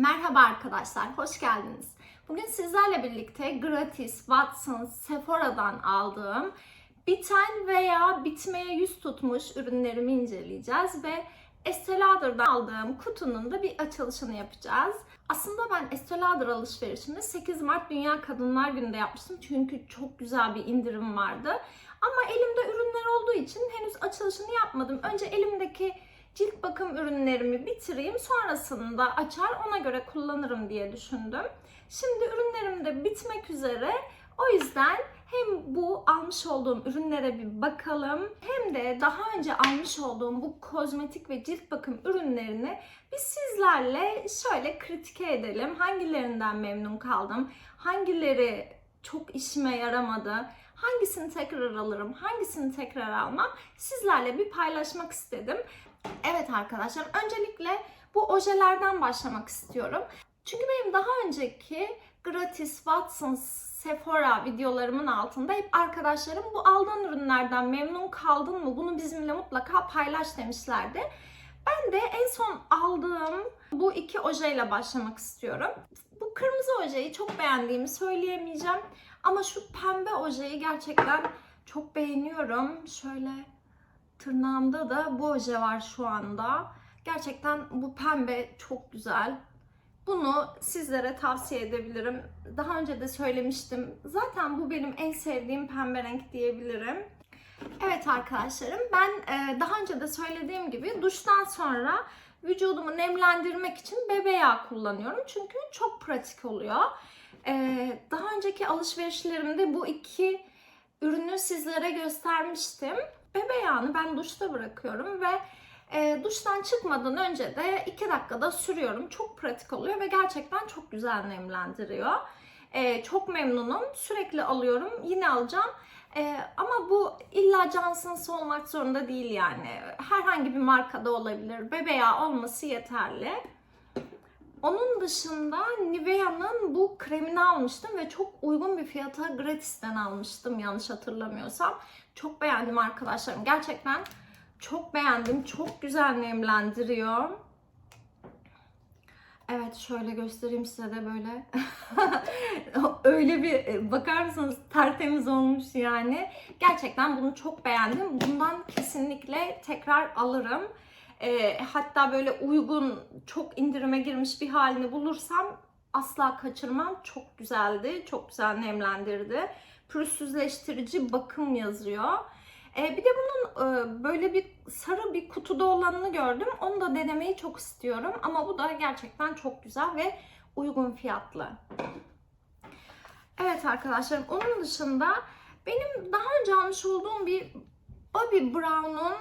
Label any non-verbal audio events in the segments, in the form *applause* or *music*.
Merhaba arkadaşlar, hoş geldiniz. Bugün sizlerle birlikte gratis Watsons Sephora'dan aldığım biten veya bitmeye yüz tutmuş ürünlerimi inceleyeceğiz ve Estee Lauder'dan aldığım kutunun da bir açılışını yapacağız. Aslında ben Estee Lauder alışverişimi 8 Mart Dünya Kadınlar Günü'nde yapmıştım çünkü çok güzel bir indirim vardı. Ama elimde ürünler olduğu için henüz açılışını yapmadım. Önce elimdeki cilt bakım ürünlerimi bitireyim. Sonrasında açar ona göre kullanırım diye düşündüm. Şimdi ürünlerim de bitmek üzere. O yüzden hem bu almış olduğum ürünlere bir bakalım hem de daha önce almış olduğum bu kozmetik ve cilt bakım ürünlerini biz sizlerle şöyle kritike edelim. Hangilerinden memnun kaldım? Hangileri çok işime yaramadı? Hangisini tekrar alırım? Hangisini tekrar almam? Sizlerle bir paylaşmak istedim. Evet arkadaşlar öncelikle bu ojelerden başlamak istiyorum. Çünkü benim daha önceki gratis Watsons Sephora videolarımın altında hep arkadaşlarım bu aldığın ürünlerden memnun kaldın mı? Bunu bizimle mutlaka paylaş demişlerdi. Ben de en son aldığım bu iki ojeyle başlamak istiyorum. Bu kırmızı ojeyi çok beğendiğimi söyleyemeyeceğim. Ama şu pembe ojeyi gerçekten çok beğeniyorum. Şöyle tırnağımda da bu oje var şu anda. Gerçekten bu pembe çok güzel. Bunu sizlere tavsiye edebilirim. Daha önce de söylemiştim. Zaten bu benim en sevdiğim pembe renk diyebilirim. Evet arkadaşlarım ben e, daha önce de söylediğim gibi duştan sonra vücudumu nemlendirmek için bebe yağı kullanıyorum. Çünkü çok pratik oluyor. E, daha önceki alışverişlerimde bu iki ürünü sizlere göstermiştim. Bebe yağını ben duşta bırakıyorum ve e, duştan çıkmadan önce de 2 dakikada sürüyorum. Çok pratik oluyor ve gerçekten çok güzel nemlendiriyor. E, çok memnunum. Sürekli alıyorum. Yine alacağım. E, ama bu illa Johnson's olmak zorunda değil yani. Herhangi bir markada olabilir. Bebe olması yeterli. Onun dışında Nivea'nın bu kremini almıştım ve çok uygun bir fiyata gratisten almıştım yanlış hatırlamıyorsam. Çok beğendim arkadaşlarım. Gerçekten çok beğendim. Çok güzel nemlendiriyor. Evet şöyle göstereyim size de böyle. *laughs* Öyle bir e, bakar mısınız tertemiz olmuş yani. Gerçekten bunu çok beğendim. Bundan kesinlikle tekrar alırım. E, hatta böyle uygun çok indirime girmiş bir halini bulursam asla kaçırmam. Çok güzeldi. Çok güzel nemlendirdi. Pürüzsüzleştirici bakım yazıyor. E, bir de bunun e, böyle bir sarı bir kutuda olanını gördüm. Onu da denemeyi çok istiyorum. Ama bu da gerçekten çok güzel ve uygun fiyatlı. Evet arkadaşlarım onun dışında benim daha önce almış olduğum bir Bobbi Brown'un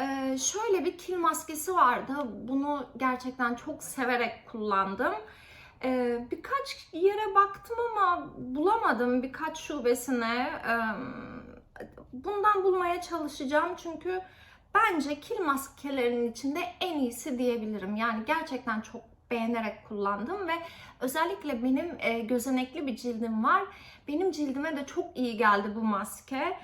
e, şöyle bir kil maskesi vardı. Bunu gerçekten çok severek kullandım. E, birkaç yere baktım ama bulamadım birkaç şubesine. E, bundan bulmaya çalışacağım çünkü bence kil maskelerinin içinde en iyisi diyebilirim. Yani gerçekten çok beğenerek kullandım ve özellikle benim e, gözenekli bir cildim var. Benim cildime de çok iyi geldi bu maske.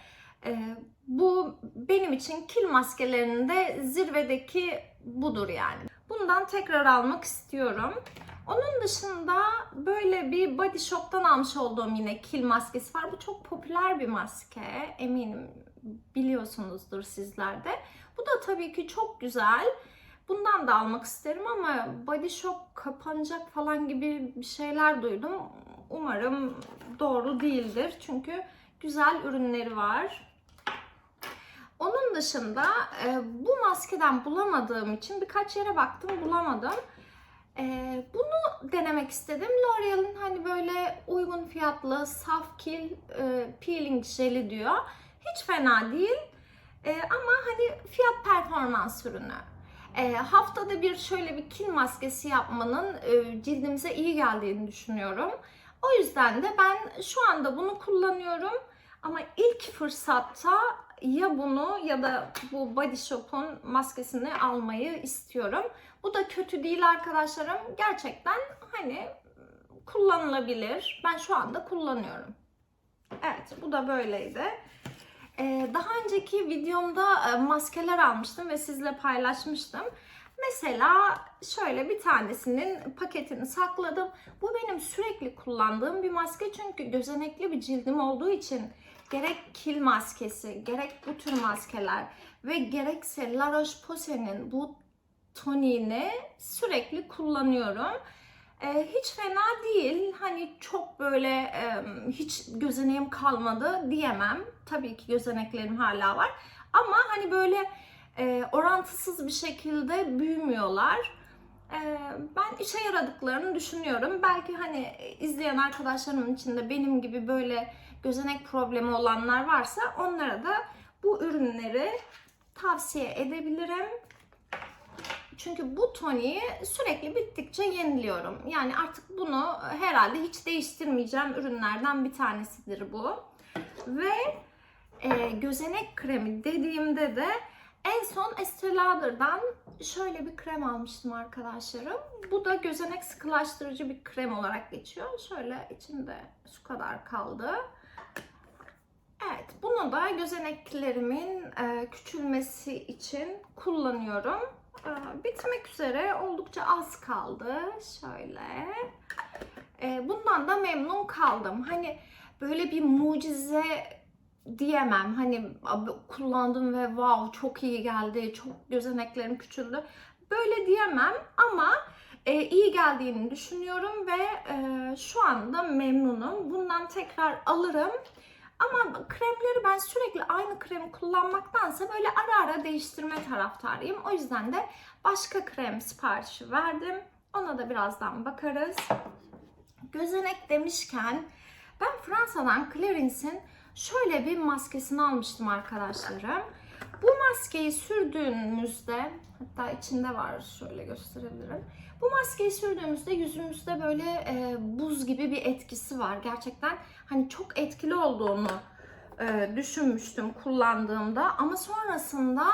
E, bu benim için kil maskelerinin de zirvedeki budur yani. Bundan tekrar almak istiyorum. Onun dışında böyle bir Body Shop'tan almış olduğum yine kil maskesi var. Bu çok popüler bir maske. Eminim biliyorsunuzdur sizler de. Bu da tabii ki çok güzel. Bundan da almak isterim ama Body Shop kapanacak falan gibi şeyler duydum. Umarım doğru değildir. Çünkü güzel ürünleri var. Onun dışında e, bu maskeden bulamadığım için birkaç yere baktım bulamadım. E, bunu denemek istedim. L'Oreal'in hani böyle uygun fiyatlı saf kil e, peeling jeli diyor. Hiç fena değil. E, ama hani fiyat performans ürünü. E, haftada bir şöyle bir kil maskesi yapmanın e, cildimize iyi geldiğini düşünüyorum. O yüzden de ben şu anda bunu kullanıyorum. Ama ilk fırsatta ya bunu ya da bu Body Shop'un maskesini almayı istiyorum. Bu da kötü değil arkadaşlarım. Gerçekten hani kullanılabilir. Ben şu anda kullanıyorum. Evet bu da böyleydi. Ee, daha önceki videomda e, maskeler almıştım ve sizle paylaşmıştım. Mesela şöyle bir tanesinin paketini sakladım. Bu benim sürekli kullandığım bir maske çünkü gözenekli bir cildim olduğu için gerek kil maskesi, gerek bu tür maskeler ve gerekse La Roche-Posay'nin bu toniğini sürekli kullanıyorum. Ee, hiç fena değil. Hani çok böyle e, hiç gözeneğim kalmadı diyemem. Tabii ki gözeneklerim hala var. Ama hani böyle e, orantısız bir şekilde büyümüyorlar. E, ben işe yaradıklarını düşünüyorum. Belki hani izleyen arkadaşlarımın içinde benim gibi böyle gözenek problemi olanlar varsa onlara da bu ürünleri tavsiye edebilirim. Çünkü bu toniği sürekli bittikçe yeniliyorum. Yani artık bunu herhalde hiç değiştirmeyeceğim ürünlerden bir tanesidir bu. Ve e, gözenek kremi dediğimde de en son Estee Lauder'dan şöyle bir krem almıştım arkadaşlarım. Bu da gözenek sıkılaştırıcı bir krem olarak geçiyor. Şöyle içinde şu kadar kaldı. Evet, bunu da gözeneklerimin e, küçülmesi için kullanıyorum. E, bitmek üzere oldukça az kaldı. Şöyle. E, bundan da memnun kaldım. Hani böyle bir mucize diyemem. Hani kullandım ve wow çok iyi geldi, çok gözeneklerim küçüldü. Böyle diyemem ama e, iyi geldiğini düşünüyorum ve e, şu anda memnunum. Bundan tekrar alırım. Ama kremleri ben sürekli aynı kremi kullanmaktansa böyle ara ara değiştirme taraftarıyım. O yüzden de başka krem siparişi verdim. Ona da birazdan bakarız. Gözenek demişken ben Fransa'dan Clarence'in şöyle bir maskesini almıştım arkadaşlarım. Bu maskeyi sürdüğümüzde hatta içinde var şöyle gösterebilirim. Bu maskeyi sürdüğümüzde yüzümüzde böyle e, buz gibi bir etkisi var. Gerçekten hani çok etkili olduğunu e, düşünmüştüm kullandığımda ama sonrasında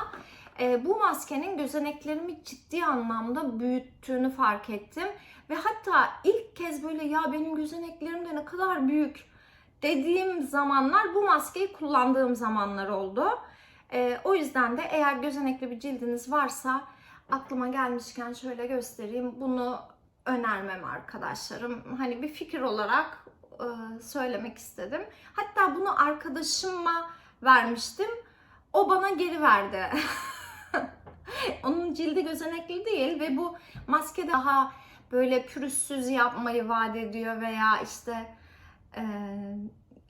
e, bu maskenin gözeneklerimi ciddi anlamda büyüttüğünü fark ettim. Ve hatta ilk kez böyle ya benim gözeneklerim de ne kadar büyük dediğim zamanlar bu maskeyi kullandığım zamanlar oldu. E, o yüzden de eğer gözenekli bir cildiniz varsa aklıma gelmişken şöyle göstereyim. Bunu önermem arkadaşlarım. Hani bir fikir olarak e, söylemek istedim. Hatta bunu arkadaşıma vermiştim. O bana geri verdi. *laughs* Onun cildi gözenekli değil ve bu maske daha böyle pürüzsüz yapmayı vaat ediyor veya işte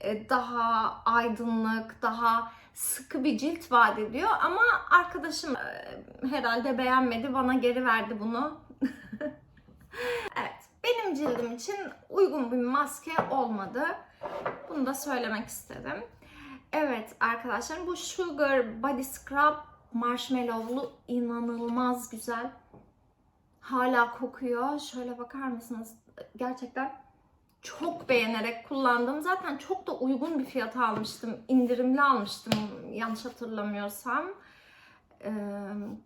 e, daha aydınlık, daha sıkı bir cilt vaat ediyor. Ama arkadaşım e, herhalde beğenmedi, bana geri verdi bunu. *laughs* evet, benim cildim için uygun bir maske olmadı. Bunu da söylemek istedim. Evet arkadaşlar bu Sugar Body Scrub marshmallowlu inanılmaz güzel. Hala kokuyor. Şöyle bakar mısınız? Gerçekten çok beğenerek kullandım. Zaten çok da uygun bir fiyata almıştım. İndirimli almıştım yanlış hatırlamıyorsam. Ee,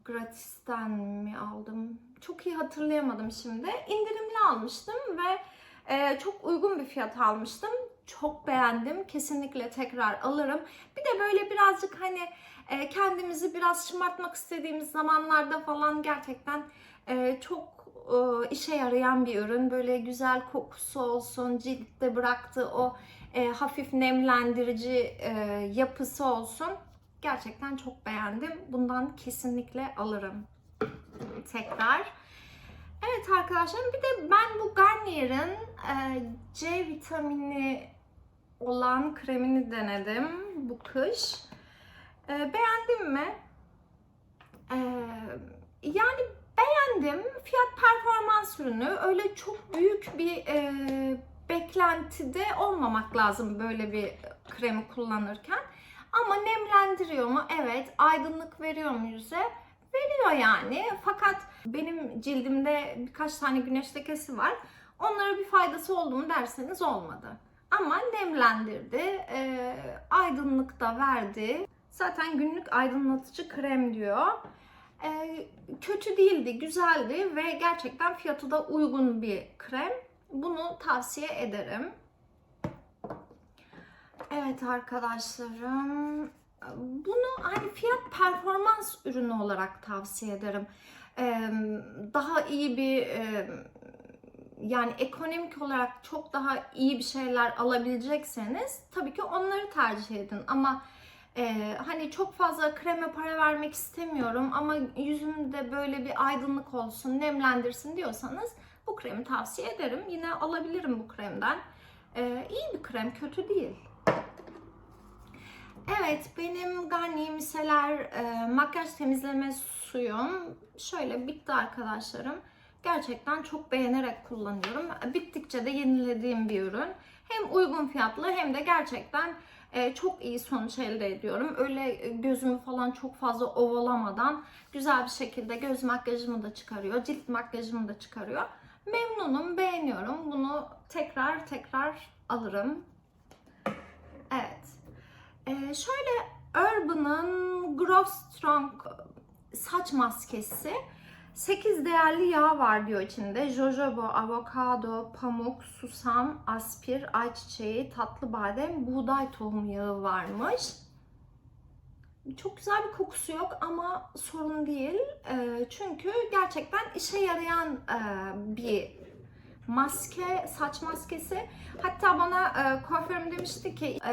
gratisten mi aldım? Çok iyi hatırlayamadım şimdi. İndirimli almıştım ve e, çok uygun bir fiyat almıştım. Çok beğendim. Kesinlikle tekrar alırım. Bir de böyle birazcık hani e, kendimizi biraz şımartmak istediğimiz zamanlarda falan gerçekten e, çok e, işe yarayan bir ürün. Böyle güzel kokusu olsun, ciltte bıraktığı o e, hafif nemlendirici e, yapısı olsun. Gerçekten çok beğendim. Bundan kesinlikle alırım. Tekrar. Evet arkadaşlar bir de ben bu Garnier'in e, C vitamini olan kremini denedim bu kış. E, beğendim mi? E, yani beğendim. Fiyat performans ürünü. Öyle çok büyük bir e, beklentide olmamak lazım böyle bir kremi kullanırken. Ama nemlendiriyor mu? Evet. Aydınlık veriyor mu yüze? Veriyor yani. Fakat benim cildimde birkaç tane güneş lekesi var. Onlara bir faydası oldu mu derseniz olmadı. Ama nemlendirdi. E, aydınlık da verdi. Zaten günlük aydınlatıcı krem diyor. E, kötü değildi, güzeldi ve gerçekten fiyatı da uygun bir krem. Bunu tavsiye ederim. Evet arkadaşlarım. Bunu hani fiyat performans ürünü olarak tavsiye ederim. e, daha iyi bir e, yani ekonomik olarak çok daha iyi bir şeyler alabilecekseniz tabii ki onları tercih edin. Ama e, hani çok fazla kreme para vermek istemiyorum ama yüzümde böyle bir aydınlık olsun, nemlendirsin diyorsanız bu kremi tavsiye ederim. Yine alabilirim bu kremden. E, iyi bir krem, kötü değil. Evet, benim Garnier Micellar e, makyaj temizleme suyum şöyle bitti arkadaşlarım. Gerçekten çok beğenerek kullanıyorum. Bittikçe de yenilediğim bir ürün. Hem uygun fiyatlı hem de gerçekten e, çok iyi sonuç elde ediyorum. Öyle gözümü falan çok fazla ovalamadan güzel bir şekilde göz makyajımı da çıkarıyor, cilt makyajımı da çıkarıyor. Memnunum, beğeniyorum. Bunu tekrar tekrar alırım. Evet. Ee, şöyle Urban'ın Grow Strong saç maskesi. 8 değerli yağ var diyor içinde. Jojoba, avokado, pamuk, susam, aspir, ayçiçeği, tatlı badem, buğday tohumu yağı varmış. Çok güzel bir kokusu yok ama sorun değil. Ee, çünkü gerçekten işe yarayan e, bir maske, saç maskesi. Hatta bana e, kuaförüm demişti ki e,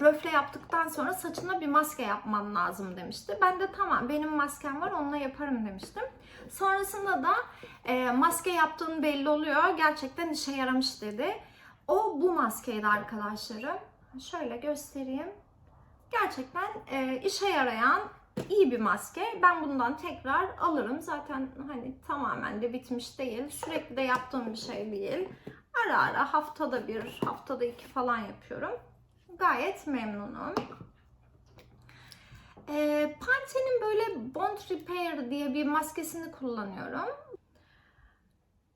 röfle yaptıktan sonra saçına bir maske yapman lazım demişti. Ben de tamam benim maskem var onunla yaparım demiştim. Sonrasında da e, maske yaptığın belli oluyor. Gerçekten işe yaramış dedi. O bu maskeydi arkadaşlarım. Şöyle göstereyim. Gerçekten e, işe yarayan iyi bir maske. Ben bundan tekrar alırım. Zaten hani tamamen de bitmiş değil. Sürekli de yaptığım bir şey değil. Ara ara haftada bir, haftada iki falan yapıyorum. Gayet memnunum. Ee, Pantene'in böyle Bond Repair diye bir maskesini kullanıyorum.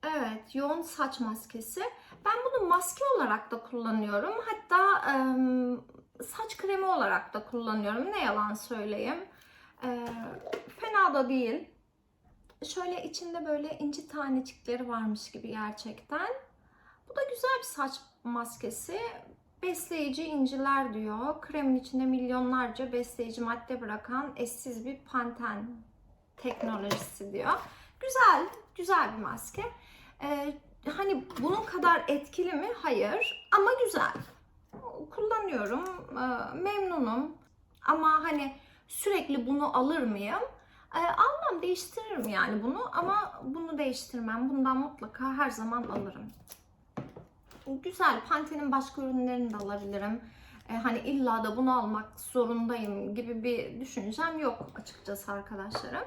Evet, yoğun saç maskesi. Ben bunu maske olarak da kullanıyorum. Hatta ım, saç kremi olarak da kullanıyorum. Ne yalan söyleyeyim. Ee, fena da değil. Şöyle içinde böyle inci tanecikleri varmış gibi gerçekten. Bu da güzel bir saç maskesi. Besleyici inciler diyor. Kremin içinde milyonlarca besleyici madde bırakan eşsiz bir panten teknolojisi diyor. Güzel, güzel bir maske. Ee, hani bunun kadar etkili mi? Hayır. Ama güzel. Kullanıyorum. Ee, memnunum. Ama hani sürekli bunu alır mıyım? Ee, almam, değiştiririm yani bunu ama bunu değiştirmem. Bundan mutlaka her zaman alırım. Güzel. Pantene'in başka ürünlerini de alabilirim. Ee, hani illa da bunu almak zorundayım gibi bir düşüncem yok açıkçası arkadaşlarım.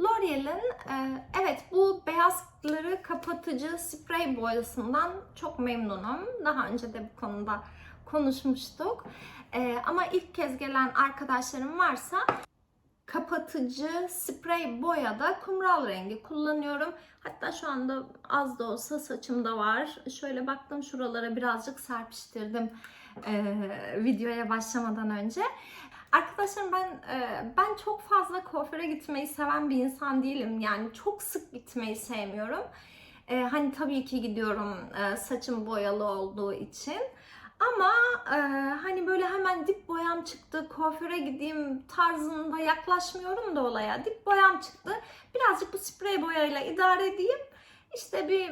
L'Oreal'in e, evet bu beyazları kapatıcı sprey boyasından çok memnunum. Daha önce de bu konuda konuşmuştuk. E, ama ilk kez gelen arkadaşlarım varsa kapatıcı sprey boyada kumral rengi kullanıyorum. Hatta şu anda az da olsa saçımda var. Şöyle baktım şuralara birazcık serpiştirdim e, videoya başlamadan önce. Arkadaşlarım ben e, ben çok fazla kuaföre gitmeyi seven bir insan değilim. Yani çok sık gitmeyi sevmiyorum. E, hani tabii ki gidiyorum e, saçım boyalı olduğu için. Ama e, hani böyle hemen dip boyam çıktı, kuaföre gideyim tarzında yaklaşmıyorum da olaya. Dip boyam çıktı. Birazcık bu sprey boyayla idare edeyim. İşte bir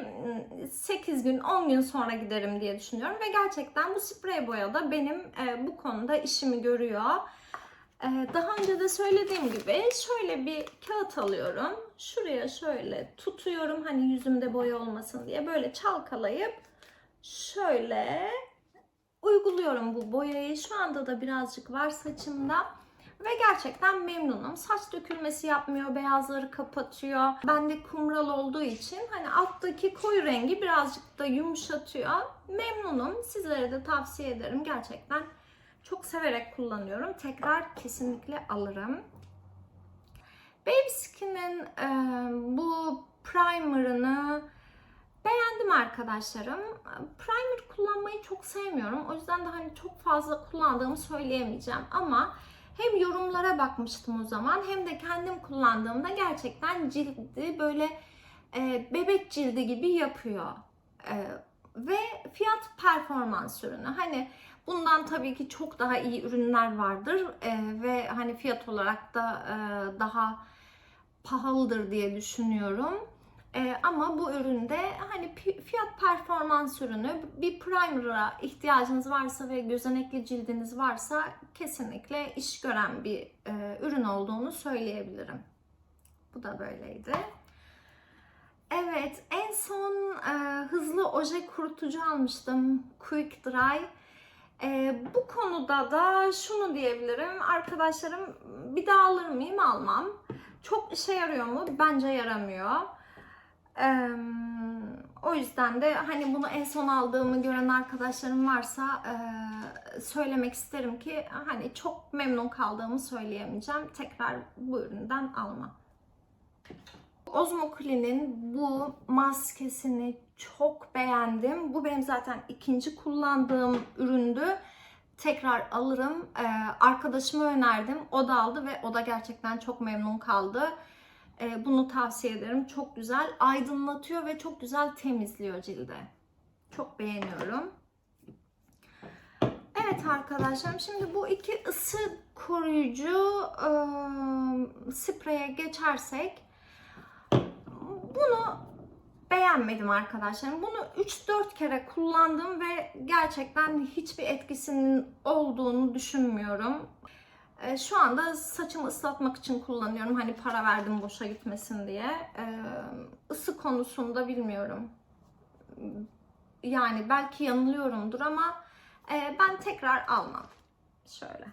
8 gün, 10 gün sonra giderim diye düşünüyorum. Ve gerçekten bu sprey boya da benim e, bu konuda işimi görüyor. E, daha önce de söylediğim gibi şöyle bir kağıt alıyorum. Şuraya şöyle tutuyorum hani yüzümde boya olmasın diye. Böyle çalkalayıp şöyle uyguluyorum bu boyayı. Şu anda da birazcık var saçımda. Ve gerçekten memnunum. Saç dökülmesi yapmıyor, beyazları kapatıyor. Bende kumral olduğu için hani alttaki koyu rengi birazcık da yumuşatıyor. Memnunum. Sizlere de tavsiye ederim. Gerçekten çok severek kullanıyorum. Tekrar kesinlikle alırım. Baby Skin'in e, bu primer'ını Beğendim arkadaşlarım. Primer kullanmayı çok sevmiyorum. O yüzden de hani çok fazla kullandığımı söyleyemeyeceğim. Ama hem yorumlara bakmıştım o zaman hem de kendim kullandığımda gerçekten cildi böyle e, bebek cildi gibi yapıyor. E, ve fiyat performans ürünü. Hani bundan tabii ki çok daha iyi ürünler vardır. E, ve hani fiyat olarak da e, daha pahalıdır diye düşünüyorum. Ee, ama bu üründe hani fiyat performans ürünü bir primer'a ihtiyacınız varsa ve gözenekli cildiniz varsa kesinlikle iş gören bir e, ürün olduğunu söyleyebilirim. Bu da böyleydi. Evet, en son e, hızlı oje kurutucu almıştım. Quick Dry. E, bu konuda da şunu diyebilirim. Arkadaşlarım bir daha alır mıyım? Almam. Çok işe yarıyor mu? Bence yaramıyor. E, o yüzden de hani bunu en son aldığımı gören arkadaşlarım varsa e, söylemek isterim ki hani çok memnun kaldığımı söyleyemeyeceğim. Tekrar bu üründen almam. Osmoclean'in bu maskesini çok beğendim. Bu benim zaten ikinci kullandığım üründü. Tekrar alırım. Ee, arkadaşıma önerdim. O da aldı ve o da gerçekten çok memnun kaldı. Ee, bunu tavsiye ederim. Çok güzel aydınlatıyor ve çok güzel temizliyor cilde. Çok beğeniyorum. Evet arkadaşlarım şimdi bu iki ısı koruyucu ıı, spreye geçersek bunu beğenmedim arkadaşlarım. Bunu 3-4 kere kullandım ve gerçekten hiçbir etkisinin olduğunu düşünmüyorum. E, Şu anda saçımı ıslatmak için kullanıyorum. Hani para verdim boşa gitmesin diye. E, Isı konusunda bilmiyorum. Yani belki yanılıyorumdur ama e, ben tekrar almam. Şöyle.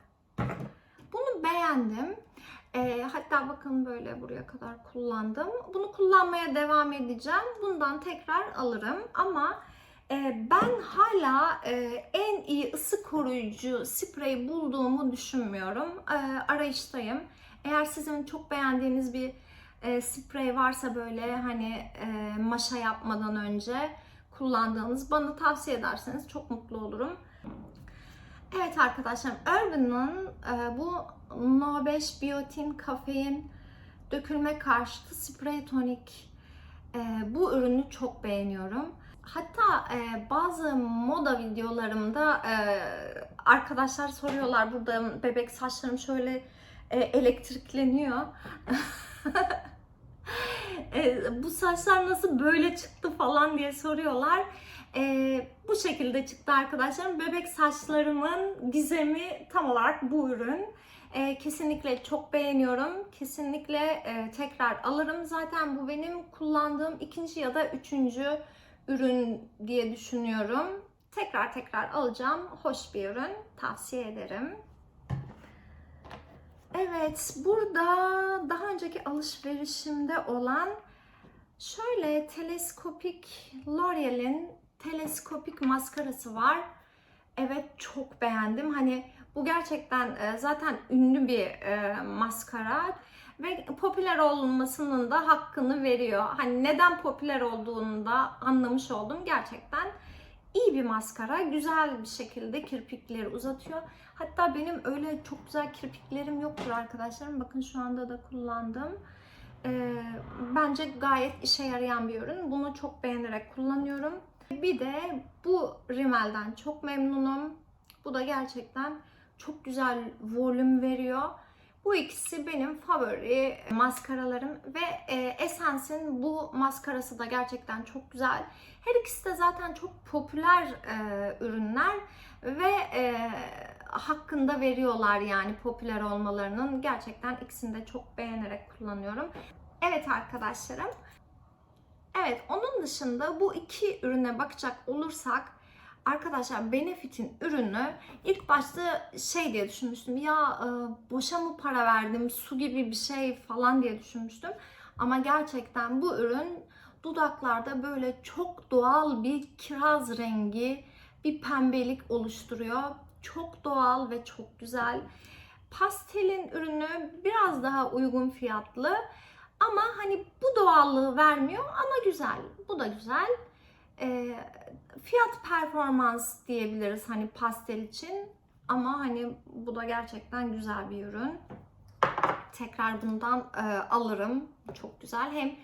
Bunu beğendim. E, hatta bakın böyle buraya kadar kullandım. Bunu kullanmaya devam edeceğim. Bundan tekrar alırım. Ama ben hala e, en iyi ısı koruyucu sprey bulduğumu düşünmüyorum. E, arayıştayım. Eğer sizin çok beğendiğiniz bir e, sprey varsa böyle hani e, maşa yapmadan önce kullandığınız bana tavsiye ederseniz çok mutlu olurum. Evet arkadaşlar Urban'ın bu No5 Biotin kafein dökülme karşıtı sprey tonik bu ürünü çok beğeniyorum. Hatta e, bazı moda videolarımda e, arkadaşlar soruyorlar burada bebek saçlarım şöyle e, elektrikleniyor. *laughs* e, bu saçlar nasıl böyle çıktı falan diye soruyorlar. E, bu şekilde çıktı arkadaşlarım. Bebek saçlarımın gizemi tam olarak bu ürün. E, kesinlikle çok beğeniyorum. Kesinlikle e, tekrar alırım. Zaten bu benim kullandığım ikinci ya da üçüncü ürün diye düşünüyorum. Tekrar tekrar alacağım. Hoş bir ürün. Tavsiye ederim. Evet, burada daha önceki alışverişimde olan şöyle teleskopik L'Oreal'in teleskopik maskarası var. Evet, çok beğendim. Hani bu gerçekten e, zaten ünlü bir e, maskara ve popüler olmasının da hakkını veriyor. Hani neden popüler olduğunu da anlamış oldum. Gerçekten iyi bir maskara. Güzel bir şekilde kirpikleri uzatıyor. Hatta benim öyle çok güzel kirpiklerim yoktur arkadaşlarım. Bakın şu anda da kullandım. Ee, bence gayet işe yarayan bir ürün. Bunu çok beğenerek kullanıyorum. Bir de bu rimelden çok memnunum. Bu da gerçekten çok güzel volüm veriyor. Bu ikisi benim favori maskaralarım ve e, Essence'in bu maskarası da gerçekten çok güzel. Her ikisi de zaten çok popüler e, ürünler ve e, hakkında veriyorlar yani popüler olmalarının. Gerçekten ikisini de çok beğenerek kullanıyorum. Evet arkadaşlarım. Evet onun dışında bu iki ürüne bakacak olursak Arkadaşlar Benefit'in ürünü ilk başta şey diye düşünmüştüm. Ya e, boşa mı para verdim, su gibi bir şey falan diye düşünmüştüm. Ama gerçekten bu ürün dudaklarda böyle çok doğal bir kiraz rengi, bir pembelik oluşturuyor. Çok doğal ve çok güzel. Pastelin ürünü biraz daha uygun fiyatlı. Ama hani bu doğallığı vermiyor ama güzel. Bu da güzel. Ee, fiyat performans diyebiliriz hani pastel için. Ama hani bu da gerçekten güzel bir ürün. Tekrar bundan e, alırım. Çok güzel. Hem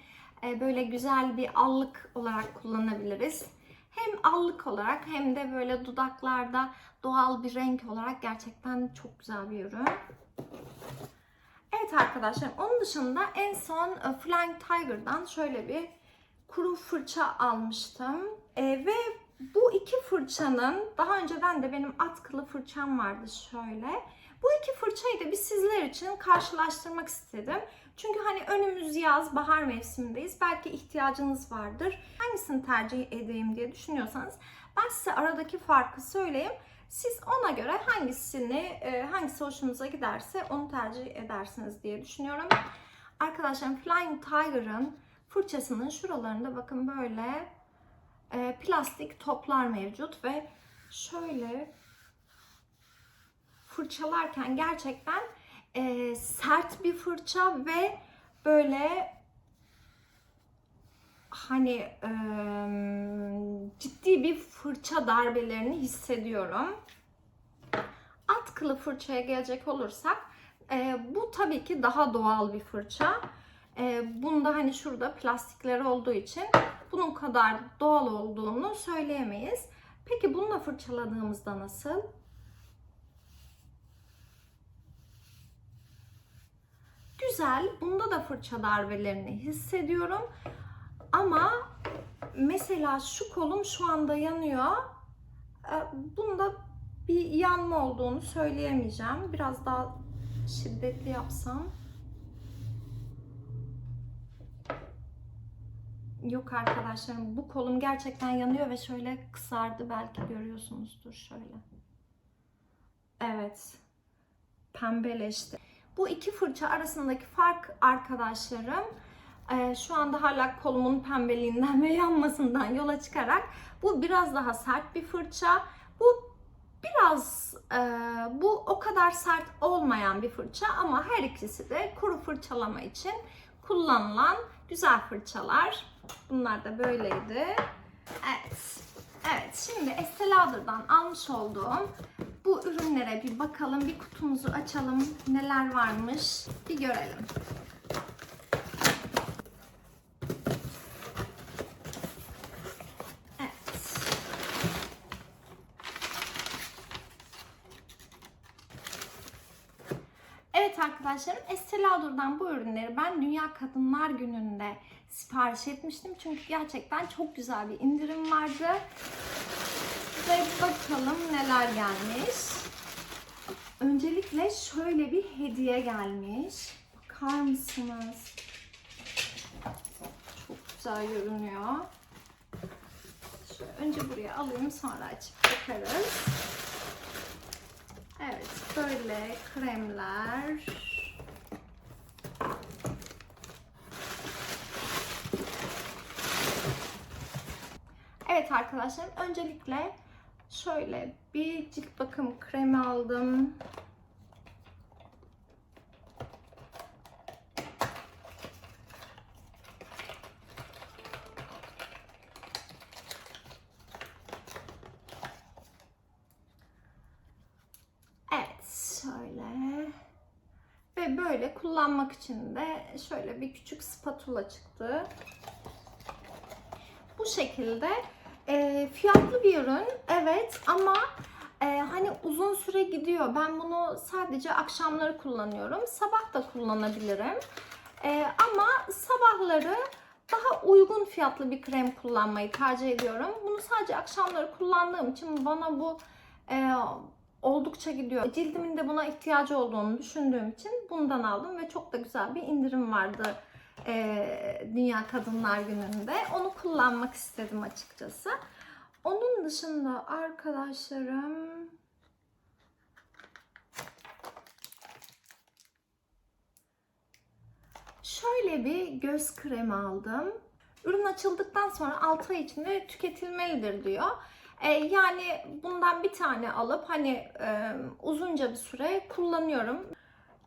e, böyle güzel bir allık olarak kullanabiliriz. Hem allık olarak hem de böyle dudaklarda doğal bir renk olarak gerçekten çok güzel bir ürün. Evet arkadaşlar onun dışında en son e, Flying Tiger'dan şöyle bir kuru fırça almıştım. E, ve bu iki fırçanın daha önceden de benim atkılı fırçam vardı şöyle. Bu iki fırçayı da biz sizler için karşılaştırmak istedim. Çünkü hani önümüz yaz, bahar mevsimindeyiz. Belki ihtiyacınız vardır. Hangisini tercih edeyim diye düşünüyorsanız ben size aradaki farkı söyleyeyim. Siz ona göre hangisini, e, hangisi hoşunuza giderse onu tercih edersiniz diye düşünüyorum. Arkadaşlar Flying Tiger'ın fırçasının şuralarında bakın böyle plastik toplar mevcut ve şöyle fırçalarken gerçekten e, sert bir fırça ve böyle hani e, ciddi bir fırça darbelerini hissediyorum. Atkılı fırçaya gelecek olursak e, bu tabii ki daha doğal bir fırça. E, bunda hani şurada plastikler olduğu için bunun kadar doğal olduğunu söyleyemeyiz. Peki bununla fırçaladığımızda nasıl? Güzel. Bunda da fırça darbelerini hissediyorum. Ama mesela şu kolum şu anda yanıyor. E, Bunda bir yanma olduğunu söyleyemeyeceğim. Biraz daha şiddetli yapsam. Yok arkadaşlarım bu kolum gerçekten yanıyor ve şöyle kısardı belki görüyorsunuzdur şöyle. Evet. Pembeleşti. Bu iki fırça arasındaki fark arkadaşlarım e, şu anda hala kolumun pembeliğinden ve yanmasından yola çıkarak bu biraz daha sert bir fırça. Bu biraz e, bu o kadar sert olmayan bir fırça ama her ikisi de kuru fırçalama için kullanılan güzel fırçalar. Bunlar da böyleydi. Evet. Evet, şimdi Estee Lauder'dan almış olduğum bu ürünlere bir bakalım, bir kutumuzu açalım. Neler varmış bir görelim. Evet. Arkadaşlarım Estee Lauder'dan bu ürünleri ben Dünya Kadınlar Günü'nde sipariş etmiştim. Çünkü gerçekten çok güzel bir indirim vardı. Ve bakalım neler gelmiş. Öncelikle şöyle bir hediye gelmiş. Bakar mısınız? Çok güzel görünüyor. Şöyle önce buraya alayım sonra açıp bakarız. Evet böyle kremler. Evet arkadaşlarım öncelikle şöyle bir cilt bakım kremi aldım. Evet şöyle ve böyle kullanmak için de şöyle bir küçük spatula çıktı. Bu şekilde e, fiyatlı bir ürün evet ama e, hani uzun süre gidiyor. Ben bunu sadece akşamları kullanıyorum. Sabah da kullanabilirim. E, ama sabahları daha uygun fiyatlı bir krem kullanmayı tercih ediyorum. Bunu sadece akşamları kullandığım için bana bu e, oldukça gidiyor. Cildimin de buna ihtiyacı olduğunu düşündüğüm için bundan aldım ve çok da güzel bir indirim vardı e, Dünya Kadınlar Günü'nde. Onu kullanmak istedim açıkçası. Onun dışında arkadaşlarım şöyle bir göz kremi aldım. Ürün açıldıktan sonra 6 ay içinde tüketilmelidir diyor. E, yani bundan bir tane alıp hani e, uzunca bir süre kullanıyorum.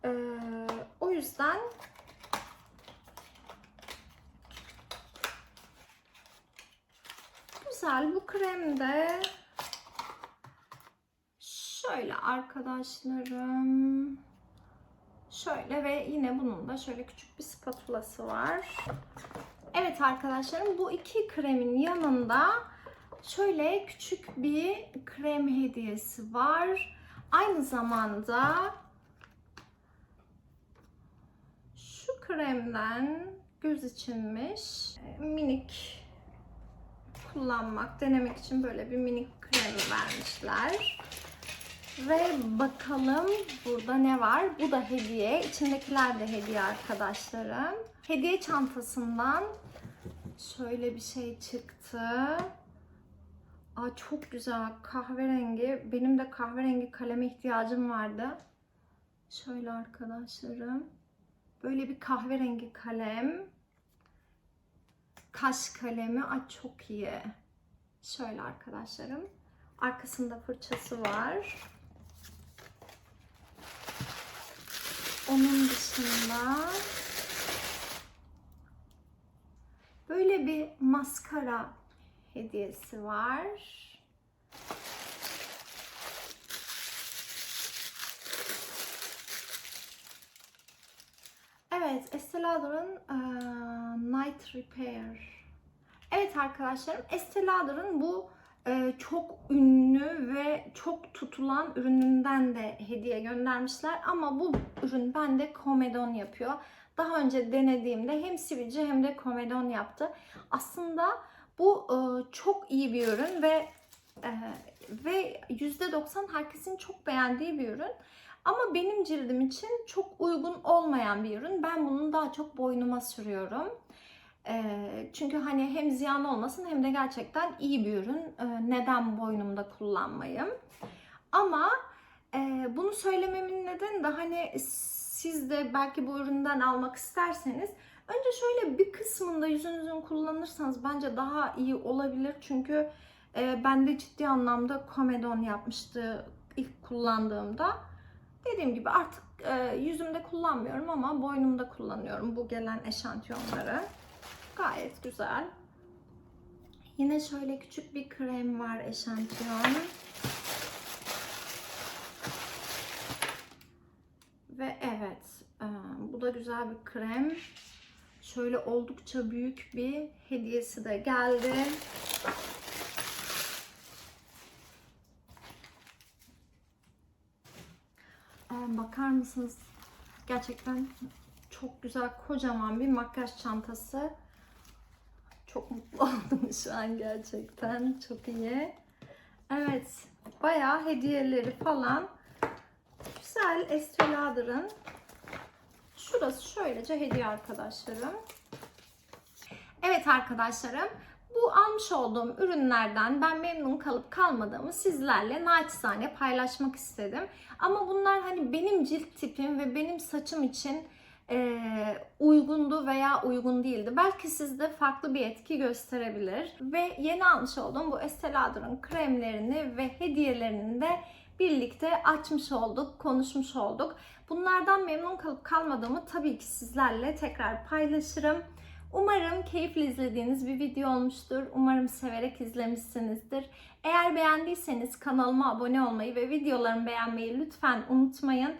E, o yüzden güzel bu krem de şöyle arkadaşlarım şöyle ve yine bunun da şöyle küçük bir spatulası var. Evet arkadaşlarım bu iki kremin yanında şöyle küçük bir krem hediyesi var. Aynı zamanda Şu kremden göz içinmiş. E, Minik kullanmak, denemek için böyle bir minik krem vermişler. Ve bakalım burada ne var? Bu da hediye. İçindekiler de hediye arkadaşlarım. Hediye çantasından şöyle bir şey çıktı. Aa, çok güzel kahverengi. Benim de kahverengi kaleme ihtiyacım vardı. Şöyle arkadaşlarım. Böyle bir kahverengi kalem. Kaş kalemi. Ay çok iyi. Şöyle arkadaşlarım. Arkasında fırçası var. Onun dışında böyle bir maskara hediyesi var. Evet, Estee Lauder'ın Night Repair. Evet arkadaşlarım, Estee Lauder'ın bu eee, çok ünlü ve çok tutulan ürününden de hediye göndermişler. Ama bu ürün bende komedon yapıyor. Daha önce denediğimde hem sivilce hem de komedon yaptı. Aslında bu eee, çok iyi bir ürün ve eee, ve %90 herkesin çok beğendiği bir ürün. Ama benim cildim için çok uygun olmayan bir ürün. Ben bunu daha çok boynuma sürüyorum. Çünkü hani hem ziyan olmasın hem de gerçekten iyi bir ürün. Neden boynumda kullanmayayım? Ama bunu söylememin nedeni de hani siz de belki bu üründen almak isterseniz önce şöyle bir kısmında yüzünüzün kullanırsanız bence daha iyi olabilir. Çünkü e, bende ciddi anlamda komedon yapmıştı ilk kullandığımda. Dediğim gibi artık yüzümde kullanmıyorum ama boynumda kullanıyorum bu gelen eşantiyonları. Gayet güzel. Yine şöyle küçük bir krem var eşantiyon. Ve evet, e, bu da güzel bir krem. Şöyle oldukça büyük bir hediyesi de geldi. Ee, bakar mısınız? Gerçekten çok güzel kocaman bir makyaj çantası. Çok mutlu *laughs* oldum şu an gerçekten. Çok iyi. Evet. Bayağı hediyeleri falan. Güzel Estee Lauder'ın. Şurası şöylece hediye arkadaşlarım. Evet arkadaşlarım. Bu almış olduğum ürünlerden ben memnun kalıp kalmadığımı sizlerle naçizane paylaşmak istedim. Ama bunlar hani benim cilt tipim ve benim saçım için e, uygundu veya uygun değildi. Belki sizde farklı bir etki gösterebilir. Ve yeni almış olduğum bu Estee Lauder'ın kremlerini ve hediyelerini de birlikte açmış olduk, konuşmuş olduk. Bunlardan memnun kalıp kalmadığımı tabii ki sizlerle tekrar paylaşırım. Umarım keyifli izlediğiniz bir video olmuştur. Umarım severek izlemişsinizdir. Eğer beğendiyseniz kanalıma abone olmayı ve videolarımı beğenmeyi lütfen unutmayın.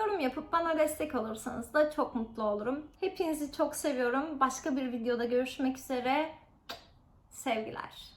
Yorum yapıp bana destek olursanız da çok mutlu olurum. Hepinizi çok seviyorum. Başka bir videoda görüşmek üzere. Sevgiler.